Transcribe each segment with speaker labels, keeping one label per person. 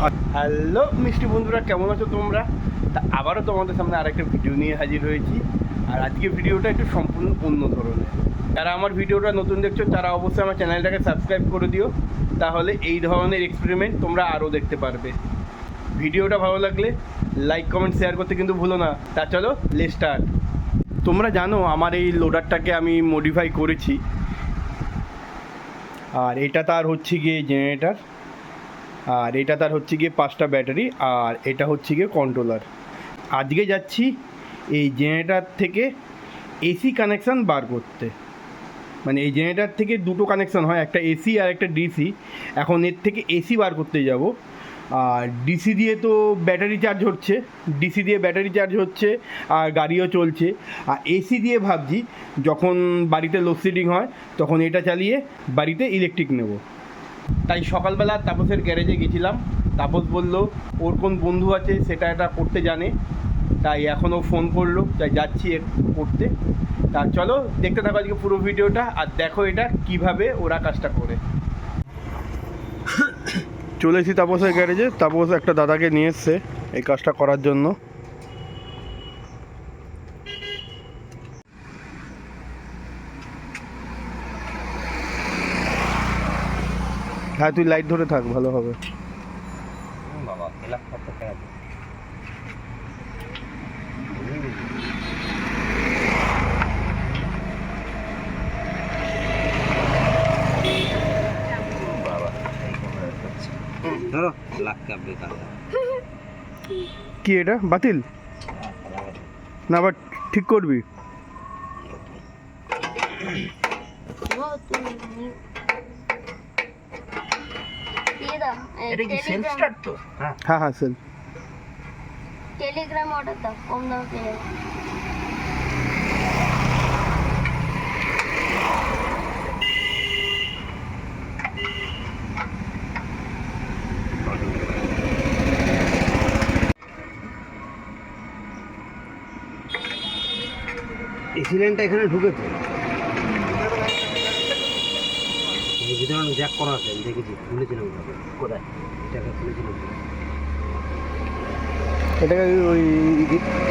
Speaker 1: Hello মিষ্টি বন্ধুরা, কেমন আছো তোমরা? তা আবারও তোমাদের সামনে আরেকটা ভিডিও নিয়ে হাজির হয়েছি। আর আজকে ভিডিওটা একটু সম্পূর্ণ অন্য ধরনের। যারা আমার ভিডিওটা নতুন দেখছ, তারা অবশ্যই আমার চ্যানেলটাকে সাবস্ক্রাইব করে দিও। তাহলে এই ধরনের এক্সপেরিমেন্ট তোমরা আরও দেখতে পারবে। ভিডিওটা ভালো লাগলে লাইক কমেন্ট শেয়ার করতে কিন্তু ভুলো না। তা চলো লে তোমরা জানো, আমার এই লোডারটাকে আমি মডিফাই করেছি। আর এটা তার হচ্ছে গিয়ে জেনারেটার আর এটা তার হচ্ছে গিয়ে পাঁচটা ব্যাটারি, আর এটা হচ্ছে গিয়ে কন্ট্রোলার আজকে যাচ্ছি এই জেনারেটার থেকে এসি কানেকশান বার করতে। মানে এই জেনারেটার থেকে দুটো কানেকশান হয়, একটা এসি আর একটা ডিসি এখন এর থেকে এসি বার করতে যাব। আর ডিসি দিয়ে তো ব্যাটারি চার্জ হচ্ছে ডিসি দিয়ে ব্যাটারি চার্জ হচ্ছে, আর গাড়িও চলছে। আর এসি দিয়ে ভাবছি, যখন বাড়িতে লোডশেডিং হয়, তখন এটা চালিয়ে বাড়িতে ইলেকট্রিক নেব। তাই সকালবেলা তাপসের গ্যারেজে গেছিলাম। তাপস বলল, ওর কোন বন্ধু আছে সেটা এটা করতে জানে। তাই এখনও ফোন করল, তাই যাচ্ছি করতে তা চলো, দেখতে থাকো আজকে পুরো ভিডিওটা আর দেখো এটা কীভাবে ওরা কাজটা করে। চলে এসেছি তাপসের গ্যারেজে। তাপস একটা দাদাকে নিয়ে এসছে এই কাজটা করার জন্য। হ্যাঁ তুই লাইট ধরে থাক ভালো হবে।
Speaker 2: বাবা। ধরো
Speaker 1: কি এটা? বাতিল? না আবার ঠিক করবি।
Speaker 2: এটা কি সেলফ স্টার্ট তো? হ্যাঁ।
Speaker 1: হ্যাঁ হ্যাঁ
Speaker 3: টেলিগ্রাম অর্ডার দাও কম দাম পেয়ে যাবে
Speaker 2: এখানে ঢুকেছে। ভিতরে জ্যাক করা আছে আমি দেখেছি খুলেছিলাম। কোথায়? এটাকে খুলেছিলাম
Speaker 1: এটাকে ওই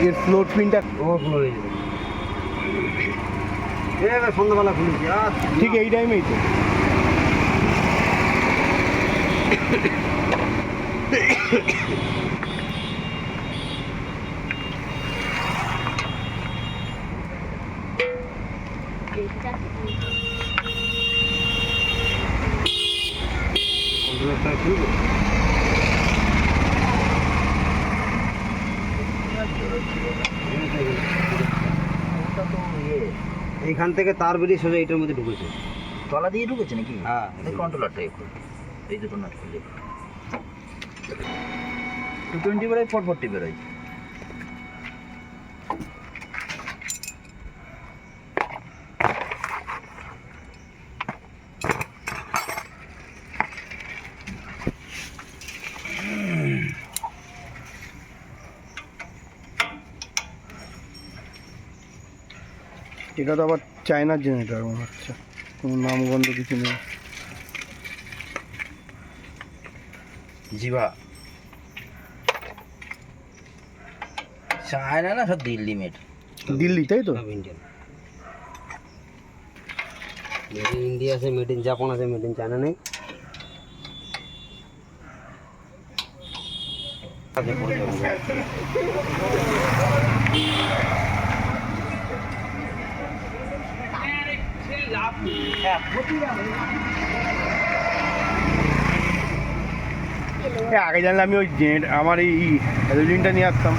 Speaker 1: এর ফ্লোর পিনটা
Speaker 2: ওভারফ্লো হয়ে যাবে এবার সন্ধ্যাবেলা খুলেছি আর
Speaker 1: ঠিক এই টাইমেই তো।
Speaker 2: কন্ট্রোলারটা এইখান থেকে তার বেরিয়ে সোজা এটার মধ্যে ঢুকেছে।
Speaker 4: তলা দিয়ে ঢুকেছে নাকি?
Speaker 2: হ্যাঁ।
Speaker 4: এই কন্ট্রোলারটা এখন এই দুটো নাট খুলে টু টোয়েন্টি বেরোয় ফোর ফোরটি বেরোয়।
Speaker 1: এটা তো আবার চায়নার জেনারেটার মনে হচ্ছে। কোনো নামগন্ধ কিছু নেই।
Speaker 4: জিভা। চায়না না সব দিল্লি মেড
Speaker 1: দিল্লি তাই তো?
Speaker 2: ইন্ডিয়ান মেড ইন ইন্ডিয়া আছে মেড ইন জাপান আছে মেড ইন চায়না নেই।
Speaker 1: এ, আগে জানলে আমি ওই জেন্ট আমার এই অ্যালুমিনিয়ামটা নিয়ে আসতাম।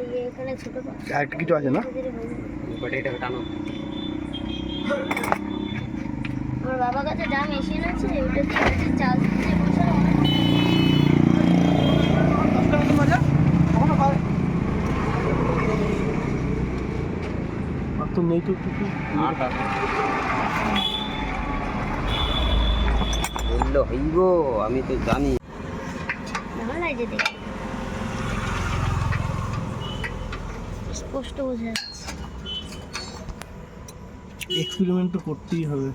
Speaker 3: এই এখানে ছোট পাখি
Speaker 1: আর একটা কিছু আছে না
Speaker 3: ধীরে ধীরে হয়ে যাবে।
Speaker 2: ব্যাটারিটাকে টানো
Speaker 3: আমার বাবার কাছে যা মেশিন আছে ওটা চার্জ দিয়ে বসে
Speaker 1: তো নেই তো কিছু।
Speaker 2: বলল হইব আমি তো জানি।
Speaker 3: ভালো লাগছে দেখে স্পষ্ট বোঝা যাচ্ছে।
Speaker 1: এক্সপেরিমেন্ট তো করতেই হবে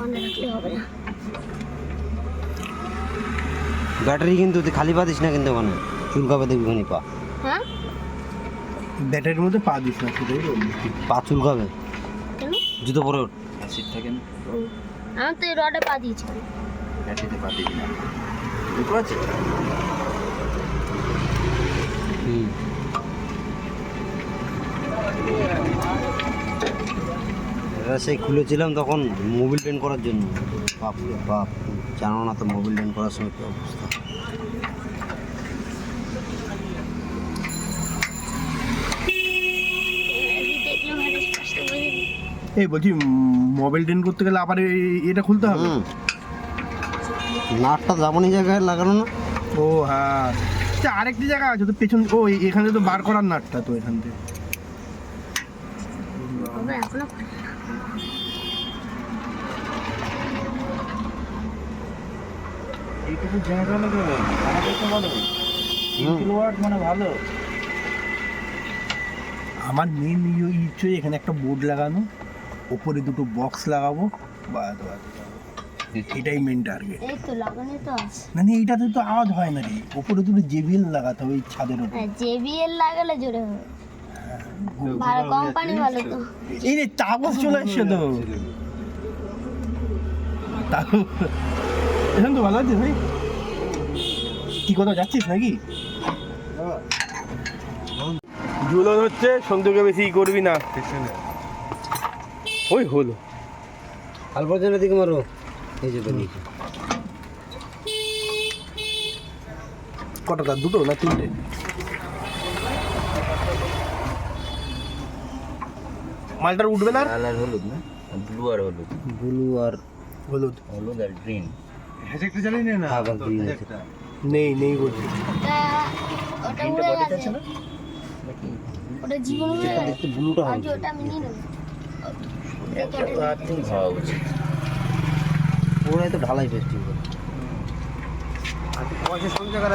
Speaker 3: অনে রাখলে হবে না
Speaker 2: ব্যাটারি কিন্তু তুই খালি পা দিস না কিন্তু ওখানে। চুলকাবে দেখবি ওখানে পা।
Speaker 3: হ্যাঁ?
Speaker 1: ব্যাটারির মধ্যে পা দিস না সেটাই
Speaker 2: পা চুলকাবে। জুতো পরে ওঠ।
Speaker 4: অ্যাসিড থাকে না।
Speaker 3: আমি তো এই রডে পা দিয়েছিলাম
Speaker 4: ব্যাটারিতে পা দিবি না। দুটো আছে
Speaker 2: হুম। এটা সেই খুলেছিলাম তখন মোবিল টেন করার জন্য। বাপ বাপ জানো না তো মোবিল টেন করার সময় কি অবস্থা
Speaker 3: এই দেখলে ভালো স্পষ্ট বোঝা যায়।
Speaker 1: এই বলছি মোবাইল টেন করতে গেলে আবার এই- এটা খুলতে হবে?
Speaker 2: নাটটা যাবনি জায়গায় লাগানো না।
Speaker 1: ও হ্যাঁ। আচ্ছা, আরেকটি জায়গা আছে তো পেছন ও এখানে তো বার করার নাটটা তো এখান থেকে।
Speaker 4: এইটুকু জায়গা লাগে আমাদের তো ভালো। কিলোওয়াট মানে ভালো।
Speaker 1: আমার মেন ইচ্ছে এখানে একটা বোর্ড লাগানো। ওপরে দুটো বক্স লাগাবো। এটাই মেন টার্গেট
Speaker 3: এই তো লাগানো তো আছে।
Speaker 1: মানে এইটাতে তো আওয়াজ হয় না রে। ওপরে দুটো জেবিএল লাগাতে হবে ছাদের
Speaker 3: হ্যাঁ জেবিএল লাগালে জোরে হবে। ভালো কোম্পানি ভালো তো।
Speaker 1: এই রে তাপস চলে তো। এখন তো ভালো আছে ভাই। কি কোথাও যাচ্ছিস নাকি? ঝুলন হচ্ছে সন্ধ্যকে বেশি করবি না। ওই হলো
Speaker 2: আলপর্জনের দিকে মারো। এই যে বেরিয়েছে
Speaker 1: কতটা দুটো না তিনটে? মালটার উঠবে না
Speaker 4: লাল আর হলুদ না? ব্লু আর হলুদ।
Speaker 2: ব্লু আর
Speaker 1: হলুদ।
Speaker 4: হলুদ আর গ্রিন।
Speaker 2: আবার গ্রিন আছে।
Speaker 1: নেই নেই বলছি
Speaker 3: ওটা উড়ে গেছে। ওটা জীবন উড়ে গেছে।
Speaker 2: দেখতে ব্লুটা
Speaker 3: আজ ওটা আমি নিয়ে নেব।
Speaker 2: ওরাই তো ঢালাই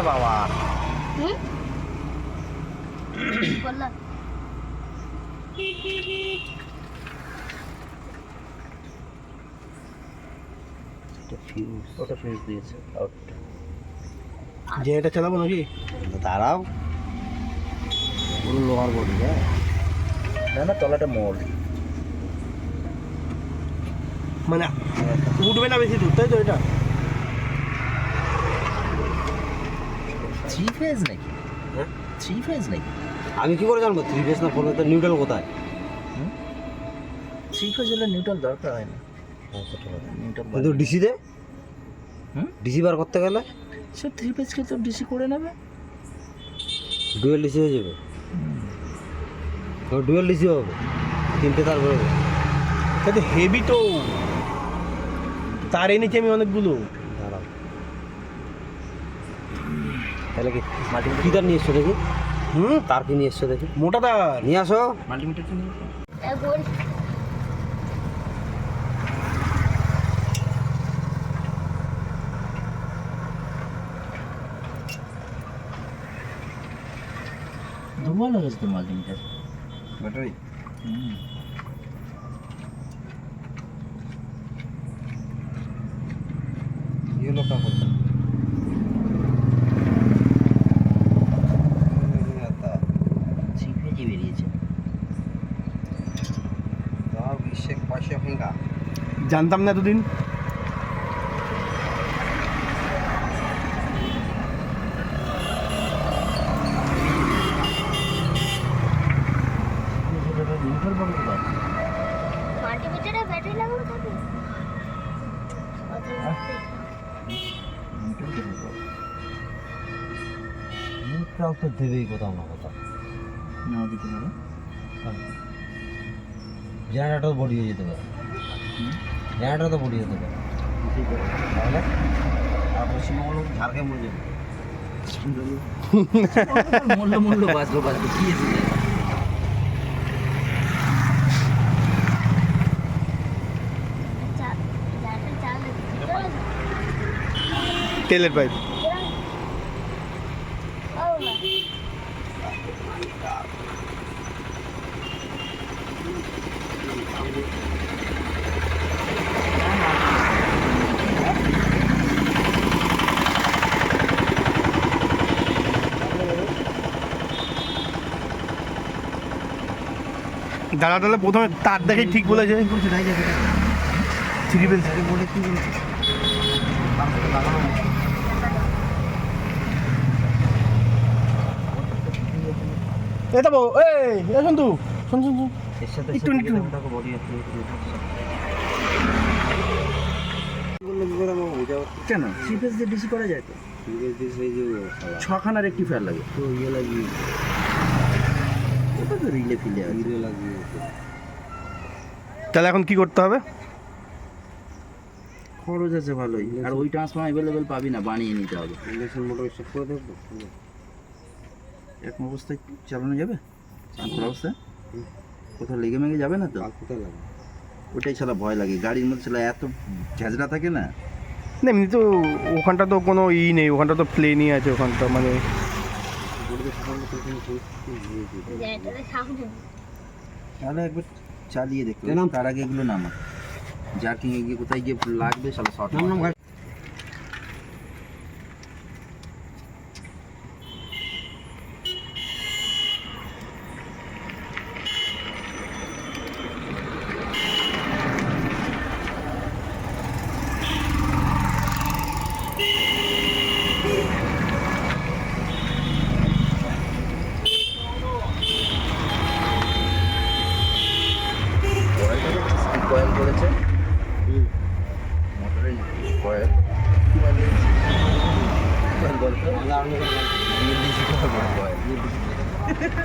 Speaker 2: বাবা
Speaker 4: ওটা দিয়েছে
Speaker 1: এটা চালাবো নাকি
Speaker 2: দাঁড়াও লোহার বডি হ্যাঁ
Speaker 4: না না তলাটা মোড়
Speaker 1: মানে উঠবে না বেশি দূর তাই তো এটা?
Speaker 4: থ্রি ফেজ নাকি?
Speaker 2: হ্যাঁ?
Speaker 4: থ্রি ফেজ নাকি?
Speaker 2: আমি কি করে জানব? থ্রি ফেজ না ফোর তো নিউট্রাল কোথায়?
Speaker 4: থ্রি ফেজ হলে নিউট্রাল দরকার হয় না। নিউট্রাল
Speaker 2: কিন্তু ডিসিতে
Speaker 4: হুম?
Speaker 2: ডিসি বার করতে গেলে?
Speaker 4: সে থ্রি ফেজকে তো ডিসি করে নেবে।
Speaker 2: ডুয়েল ডিসি হয়ে যাবে। ডুয়েল ডিসি হবে। তিনটে তার বেরোবে
Speaker 1: তাতে হেভি তো। তার এনেছি আমি অনেকগুলো।
Speaker 2: দাঁড়াও। তাহলে কি কি তার নিয়ে এসছো দেখি?
Speaker 1: হুম?
Speaker 2: তার কি নিয়ে এসছো দেখি?
Speaker 1: মোটা তার।
Speaker 2: নিয়ে আসো।
Speaker 4: মাল্টিমিটারটা নিয়ে হয়ে গেছে তো মাল্টিমিটার
Speaker 2: ব্যাটারি ইয়েলো কাপড়।
Speaker 1: জানতাম না এতদিন।
Speaker 4: তাও তো
Speaker 2: দেবেই কোথাও না কোথাও
Speaker 4: নাও দিতে পারে
Speaker 2: জেনারেটর যেতে পারে। জেনারেটর তো বড়িয়ে যেতে পারে। তাহলে আর পশ্চিমবঙ্গ লোক মরে
Speaker 1: তেলের পাইপ। দাদা তাহলে প্রথমে তার দেখেই ঠিক বলেছে। থ্রি বেল
Speaker 4: বলে কি বলছে
Speaker 1: এ এই সন্তু শুন শুন শুন একটু একটু।
Speaker 4: কেন? দিয়ে ডিসি করা যায় তো। ছখানা রেক্টিফায়ার লাগে। তো ইয়ে তো রিলে ফিলে রিলে লাগিয়ে
Speaker 1: তাহলে এখন কি করতে হবে?
Speaker 4: খরচ আছে ভালোই। আর ওই ট্রান্সফর্মার অ্যাভেলেবেল পাবি না বানিয়ে নিতে হবে। ইন্ডাকশন মোটর সব করে দেখব এরকম অবস্থায় চালানো যাবে? শান্ত অবস্থায়? কোথাও লেগে মেগে যাবে না তো? কোথায় লাগে ওটাই ছাড়া ভয় লাগে। গাড়ির মধ্যে ছাড়া এত ঝাঁঝরা থাকে না?
Speaker 1: না এমনি তো ওখানটা তো কোনো ই নেই ওখানটা তো প্লেনই আছে ওখানটা মানে
Speaker 4: তাহলে একবার চালিয়ে দেখতে তার আগে এগুলো নামা। জার্কিং এগিয়ে গিয়ে কোথায় গিয়ে লাগবে সব শর্ট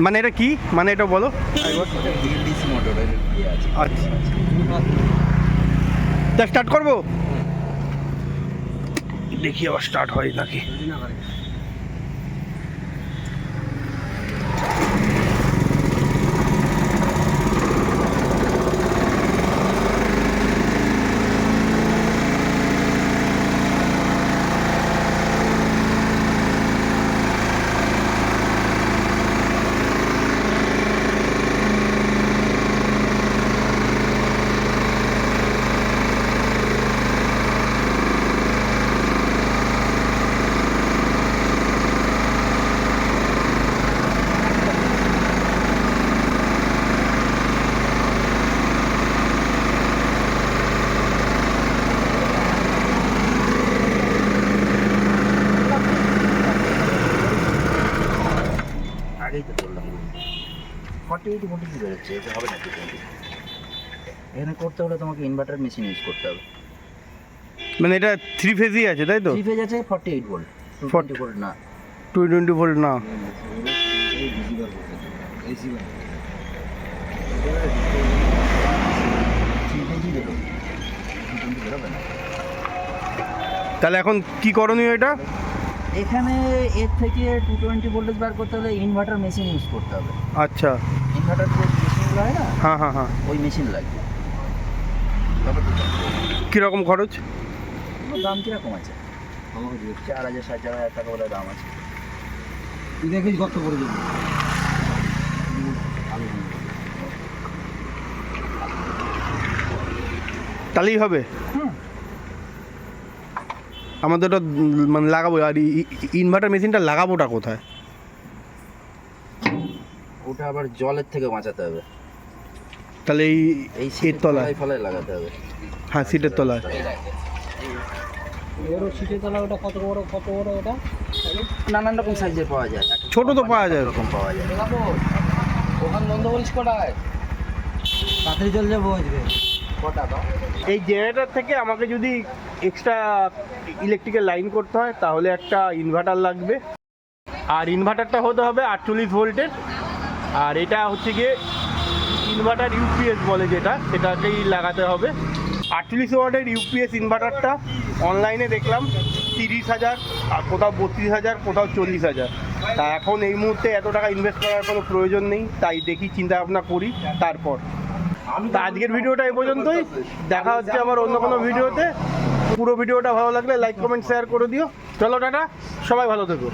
Speaker 1: মানে এটা কি? মানে এটা বলো। আচ্ছা। স্টার্ট করব? দেখি আবার স্টার্ট হয় নাকি
Speaker 4: আগেই তো বললাম ফর্টি এইট ভোল্টেজ বেরোচ্ছে এটা হবে না টু টোয়েন্টি এখানে করতে হলে তোমাকে ইনভার্টার মেশিন ইউজ করতে হবে।
Speaker 1: মানে এটা থ্রি ফেজই আছে তাই তো?
Speaker 4: থ্রি ফেজ আছে forty eight volt to
Speaker 1: 40
Speaker 4: volt না।
Speaker 1: টু টোয়েন্টি ভোল্ট না। তাহলে এখন কি করণীয় এটা?
Speaker 4: এখানে এর থেকে টু টোয়েন্টি ভোল্টেজ বার করতে হলে ইনভার্টার মেশিন ইউজ করতে হবে।
Speaker 1: আচ্ছা।
Speaker 4: ইনভার্টার যে মেশিনগুলো হয় না
Speaker 1: হ্যাঁ হ্যাঁ হ্যাঁ।
Speaker 4: ওই মেশিন লাগবে।
Speaker 1: কীরকম খরচ?
Speaker 4: দাম কীরকম আছে? চার হাজার সাড়ে চার হাজার টাকা দাম আছে। তুই দেখিস কত করে দেবো।
Speaker 1: তাহলেই হবে। আমাদের ওটা মানে লাগাবো আর ইনভার্টার মেশিনটা লাগাবোটা কোথায়?
Speaker 4: ওটা আবার জলের থেকে বাঁচাতে হবে।
Speaker 1: তাহলে এই
Speaker 4: এই
Speaker 1: এর তলায়
Speaker 4: লাগাতে হবে।
Speaker 1: হ্যাঁ সিটের তলায়।
Speaker 4: নানান রকম সাইজের পাওয়া যায়।
Speaker 1: ছোট তো পাওয়া যায়।
Speaker 4: রকম পাওয়া যায়।
Speaker 2: ওখান বন্ধ করিস কটায়
Speaker 4: তাড়াতাড়ি চলে যাব
Speaker 1: এই জেনারেটর থেকে আমাকে যদি এক্সট্রা ইলেকট্রিকের লাইন করতে হয় তাহলে একটা ইনভার্টার লাগবে। আর ইনভার্টারটা হতে হবে আটচল্লিশ ভোল্টের আর এটা হচ্ছে গিয়ে ইনভার্টার ইউপিএস বলে যেটা, সেটাকেই লাগাতে হবে। আটচল্লিশ ওয়াটের ইউপিএস ইনভার্টারটা অনলাইনে দেখলাম, তিরিশ হাজার, আর কোথাও বত্রিশ হাজার, কোথাও চল্লিশ হাজার। তা এখন এই মুহূর্তে এত টাকা ইনভেস্ট করার কোনো প্রয়োজন নেই, তাই দেখি চিন্তা ভাবনা করি, তারপর। তা আজকের ভিডিওটা এ পর্যন্তই। দেখা হচ্ছে আমার অন্য কোনো ভিডিওতে। পুরো ভিডিওটা ভালো লাগলে লাইক কমেন্ট শেয়ার করে দিও। চলো টাটা, সবাই ভালো থেকো।